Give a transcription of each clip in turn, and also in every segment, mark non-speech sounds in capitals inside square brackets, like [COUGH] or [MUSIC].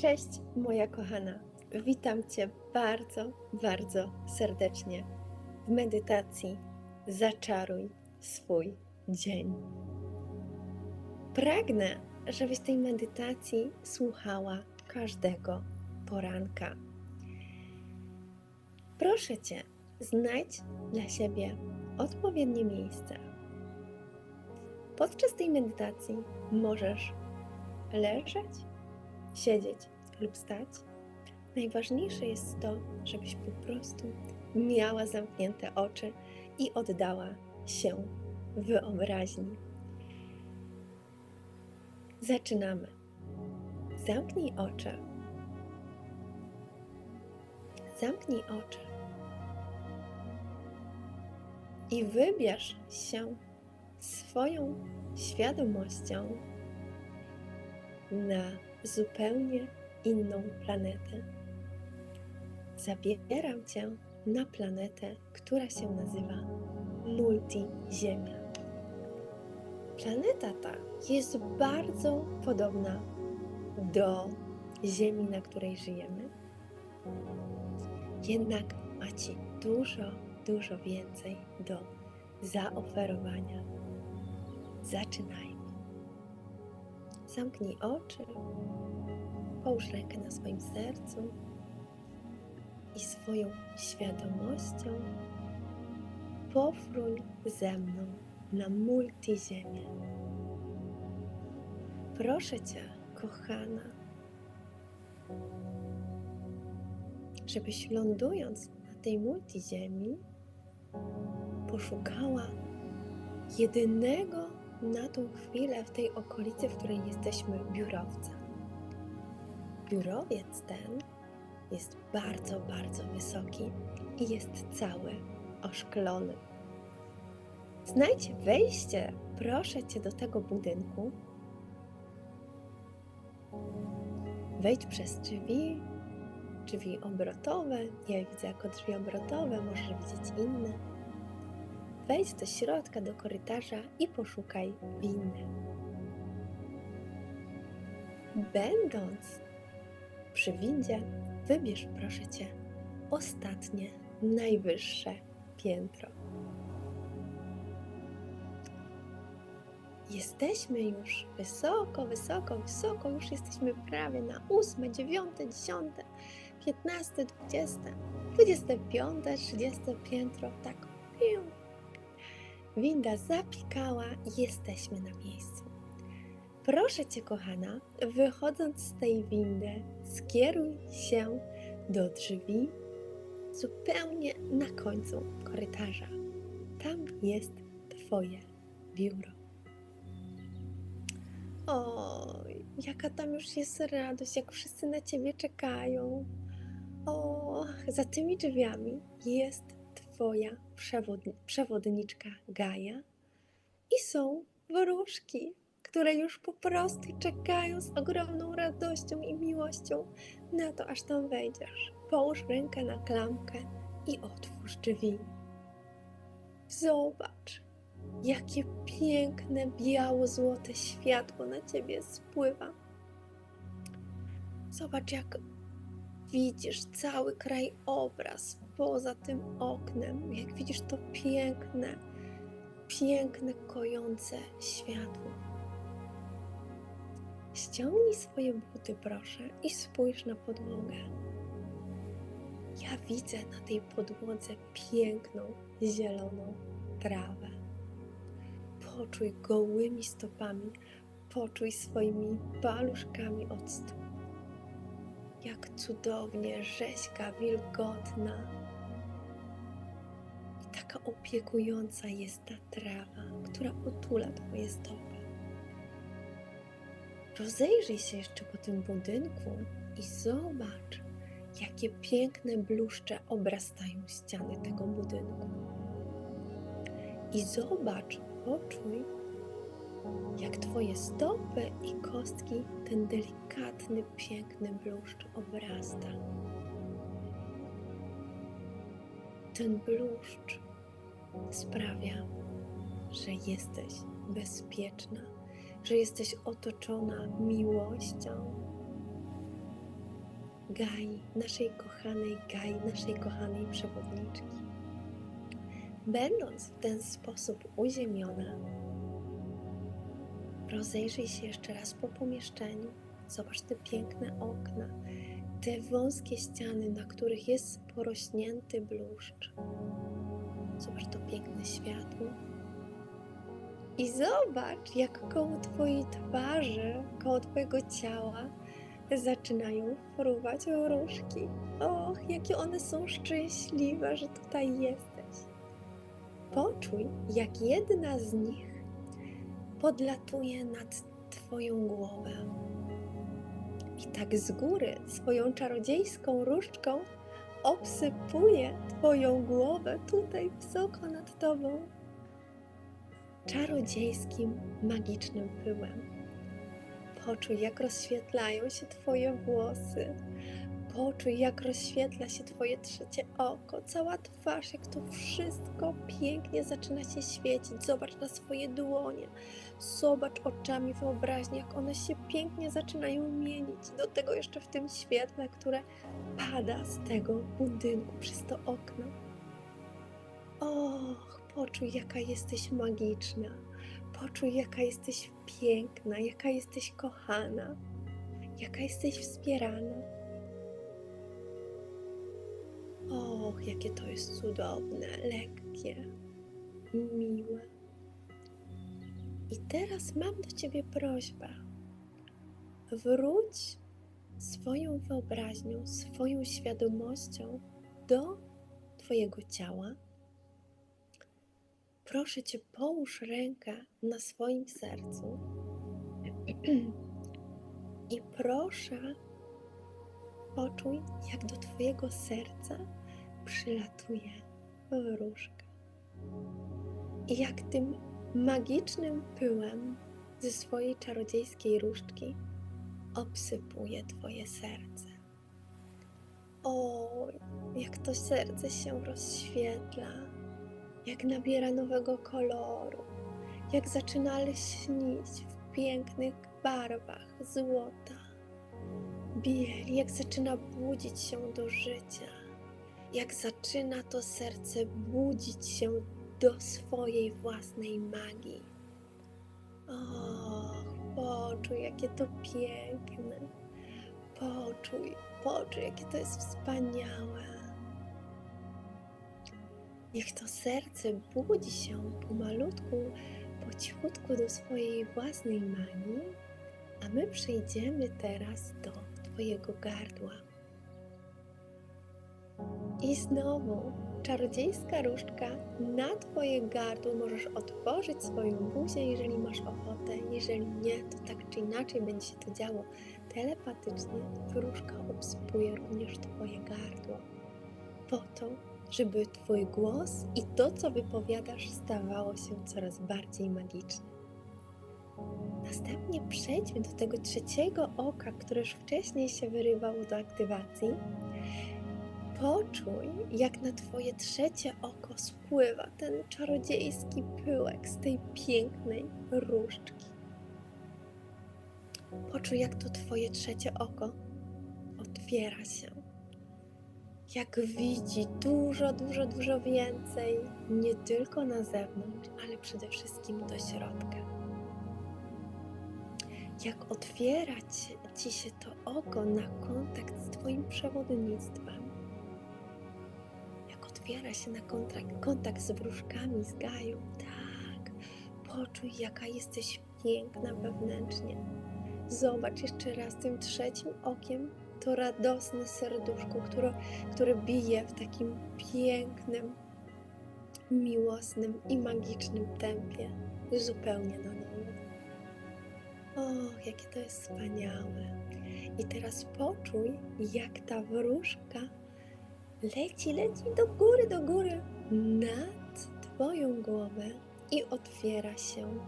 Cześć, moja kochana. Witam Cię bardzo, bardzo serdecznie w medytacji Zaczaruj swój dzień. Pragnę, żebyś tej medytacji słuchała każdego poranka. Proszę Cię, znajdź dla siebie odpowiednie miejsce. Podczas tej medytacji możesz leżeć, siedzieć lub stać. Najważniejsze jest to, żebyś po prostu miała zamknięte oczy i oddała się wyobraźni. Zaczynamy. Zamknij oczy. Zamknij oczy. I wybierz się swoją świadomością na zupełnie inną planetę. Zabieram Cię na planetę, która się nazywa Multiziemia. Planeta ta jest bardzo podobna do Ziemi, na której żyjemy, jednak ma Ci dużo, dużo więcej do zaoferowania. Zaczynajmy. Zamknij oczy, połóż rękę na swoim sercu i swoją świadomością pofruń ze mną na multiziemię. Proszę Cię, kochana, żebyś lądując na tej multiziemi poszukała jedynego na tą chwilę w tej okolicy, w której jesteśmy, biurowca. Biurowiec ten jest bardzo, bardzo wysoki i jest cały oszklony. Znajdź wejście, proszę cię, do tego budynku. Wejdź przez drzwi, drzwi obrotowe. Ja widzę jako drzwi obrotowe, możesz widzieć inne. Wejdź do środka, do korytarza i poszukaj windy. Będąc przy windzie, wybierz proszę Cię ostatnie, najwyższe piętro. Jesteśmy już wysoko, wysoko, wysoko, już jesteśmy prawie na ósme, dziewiąte, dziesiąte, piętnaste, dwudzieste, dwudzieste piąte, trzydzieste piętro, tak. Winda zapikała i jesteśmy na miejscu. Proszę Cię, kochana, wychodząc z tej windy, skieruj się do drzwi zupełnie na końcu korytarza. Tam jest Twoje biuro. Oj, jaka tam już jest radość, jak wszyscy na Ciebie czekają. O, za tymi drzwiami jest Twoja przewodni przewodniczka Gaja i są wróżki które już po prostu czekają z ogromną radością i miłością na to, aż tam wejdziesz. Połóż rękę na klamkę i otwórz drzwi. Zobacz, jakie piękne, biało-złote światło na ciebie spływa. Zobacz, jak widzisz cały krajobraz poza tym oknem, jak widzisz to piękne, piękne, kojące światło. Ściągnij swoje buty, proszę, i spójrz na podłogę. Ja widzę na tej podłodze piękną, zieloną trawę. Poczuj gołymi stopami, poczuj swoimi paluszkami od stóp. Jak cudownie rzeźka, wilgotna i taka opiekująca jest ta trawa, która otula Twoje stopy. Rozejrzyj się jeszcze po tym budynku i zobacz, jakie piękne bluszcze obrastają ściany tego budynku. I zobacz, poczuj, jak Twoje stopy i kostki ten delikatny, piękny bluszcz obrasta. Ten bluszcz sprawia, że jesteś bezpieczna że jesteś otoczona miłością, Gai, naszej kochanej Gai, naszej kochanej przewodniczki. Będąc w ten sposób uziemiona, rozejrzyj się jeszcze raz po pomieszczeniu. Zobacz te piękne okna, te wąskie ściany, na których jest porośnięty bluszcz. Piękne światło. I zobacz, jak koło Twojej twarzy, koło Twojego ciała zaczynają fruwać różki. Och, jakie one są szczęśliwe, że tutaj jesteś. Poczuj, jak jedna z nich podlatuje nad Twoją głowę. I tak z góry swoją czarodziejską różdżką obsypuje Twoją głowę tutaj wysoko nad Tobą czarodziejskim, magicznym pyłem. Poczuj, jak rozświetlają się Twoje włosy. Poczuj, jak rozświetla się Twoje trzecie oko, cała twarz, jak to wszystko pięknie zaczyna się świecić. Zobacz na swoje dłonie, zobacz oczami wyobraźni, jak one się pięknie zaczynają mienić. Do tego jeszcze w tym świetle, które pada z tego budynku przez to okno. Och, poczuj, jaka jesteś magiczna. Poczuj, jaka jesteś piękna, jaka jesteś kochana, jaka jesteś wspierana. Och, jakie to jest cudowne, lekkie, miłe. I teraz mam do Ciebie prośbę. Wróć swoją wyobraźnią, swoją świadomością do Twojego ciała. Proszę Cię, połóż rękę na swoim sercu [CLEARS THROAT] i proszę, poczuj, jak do Twojego serca przylatuje wróżka. I jak tym magicznym pyłem ze swojej czarodziejskiej różdżki obsypuje Twoje serce. O, jak to serce się rozświetla, jak nabiera nowego koloru, jak zaczyna lśnić w pięknych barwach złota, bieli, jak zaczyna budzić się do życia, jak zaczyna to serce budzić się do swojej własnej magii. Och, poczuj, jakie to piękne. Poczuj, poczuj, jakie to jest wspaniałe. Niech to serce budzi się pomalutku, po cichutku do swojej własnej magii, a my przejdziemy teraz do Twojego gardła. I znowu czarodziejska różdżka na Twoje gardło możesz otworzyć swoją buzię, jeżeli masz ochotę. Jeżeli nie, to tak czy inaczej będzie się to działo telepatycznie. Wróżka obsypuje również Twoje gardło. Po to, żeby Twój głos i to, co wypowiadasz, stawało się coraz bardziej magiczne. Następnie przejdźmy do tego trzeciego oka, które już wcześniej się wyrywało do aktywacji. Poczuj, jak na Twoje trzecie oko spływa ten czarodziejski pyłek z tej pięknej różdżki. Poczuj, jak to Twoje trzecie oko otwiera się jak widzi dużo, dużo, dużo więcej, nie tylko na zewnątrz, ale przede wszystkim do środka. Jak otwierać Ci się to oko na kontakt z Twoim przewodnictwem, jak otwiera się na kontakt, kontakt z wróżkami, z gają, tak, poczuj, jaka jesteś piękna wewnętrznie. Zobacz jeszcze raz tym trzecim okiem to radosne serduszko, które, które bije w takim pięknym, miłosnym i magicznym tempie, zupełnie na nowo. Jakie to jest wspaniałe. I teraz poczuj, jak ta wróżka leci, leci do góry, do góry nad Twoją głowę i otwiera się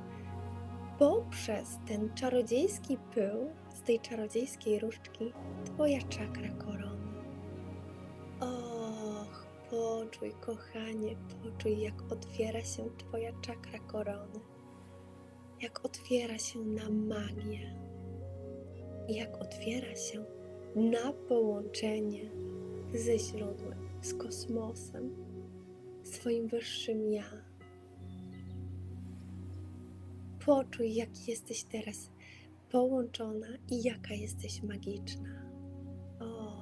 poprzez ten czarodziejski pył z tej czarodziejskiej różdżki Twoja czakra korony. Och, poczuj, kochanie, poczuj, jak otwiera się Twoja czakra korony, jak otwiera się na magię, jak otwiera się na połączenie ze źródłem, z kosmosem, swoim wyższym ja. Poczuj, jak jesteś teraz połączona i jaka jesteś magiczna. O,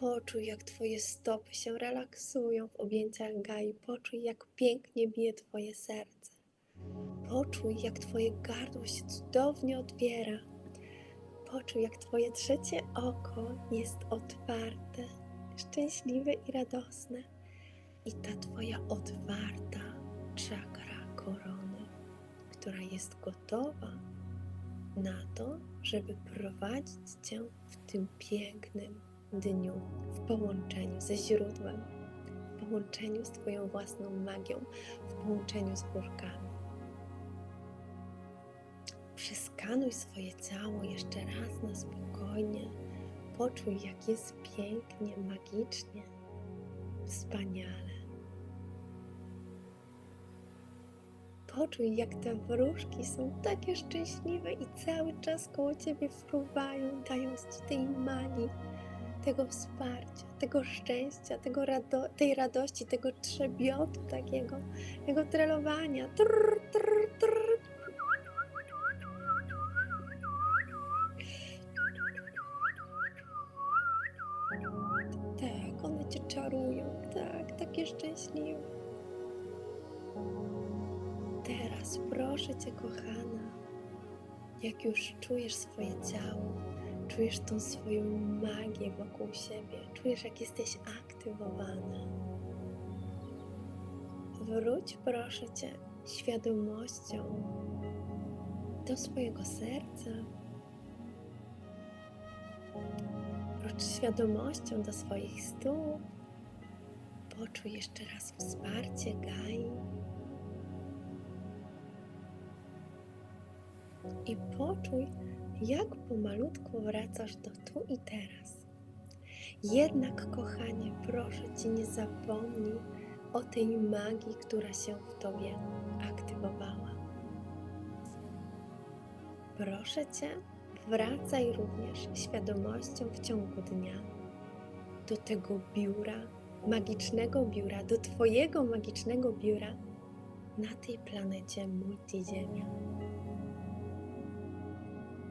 poczuj, jak Twoje stopy się relaksują w objęciach Gai. Poczuj, jak pięknie bije Twoje serce. Poczuj, jak Twoje gardło się cudownie otwiera. Poczuj, jak Twoje trzecie oko jest otwarte, szczęśliwe i radosne. I ta Twoja otwarta czakra korony, która jest gotowa na to, żeby prowadzić Cię w tym pięknym dniu, w połączeniu ze źródłem, w połączeniu z Twoją własną magią, w połączeniu z wróżkami. Przeskanuj swoje ciało jeszcze raz na spokojnie. Poczuj, jak jest pięknie, magicznie, wspaniale. Poczuj, jak te wróżki są takie szczęśliwe i cały czas koło ciebie fruwają, dając ci tej magii, tego wsparcia, tego szczęścia, tego rado- tej radości, tego trzebiotu takiego, tego trelowania. Trrr, trrr, trrr. One cię czarują, tak, takie szczęśliwe. Teraz proszę cię, kochana, jak już czujesz swoje ciało, czujesz tą swoją magię wokół siebie, czujesz, jak jesteś aktywowana. Wróć, proszę cię, świadomością do swojego serca. Wróć świadomością do swoich stóp. Poczuj jeszcze raz wsparcie Gai. I poczuj, jak pomalutku wracasz do tu i teraz. Jednak, kochanie, proszę cię, nie zapomnij o tej magii, która się w tobie aktywowała. Proszę cię, wracaj również świadomością w ciągu dnia do tego biura, magicznego biura, do Twojego magicznego biura na tej planecie Multiziemia.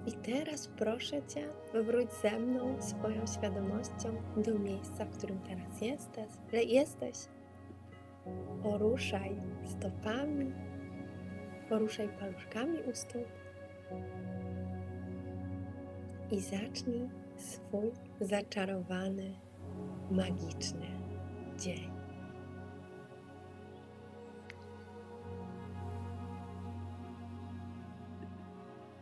I teraz proszę Cię, wróć ze mną swoją świadomością do miejsca, w którym teraz jesteś. jesteś. Poruszaj stopami, poruszaj paluszkami u stóp i zacznij swój zaczarowany, magiczny dzień.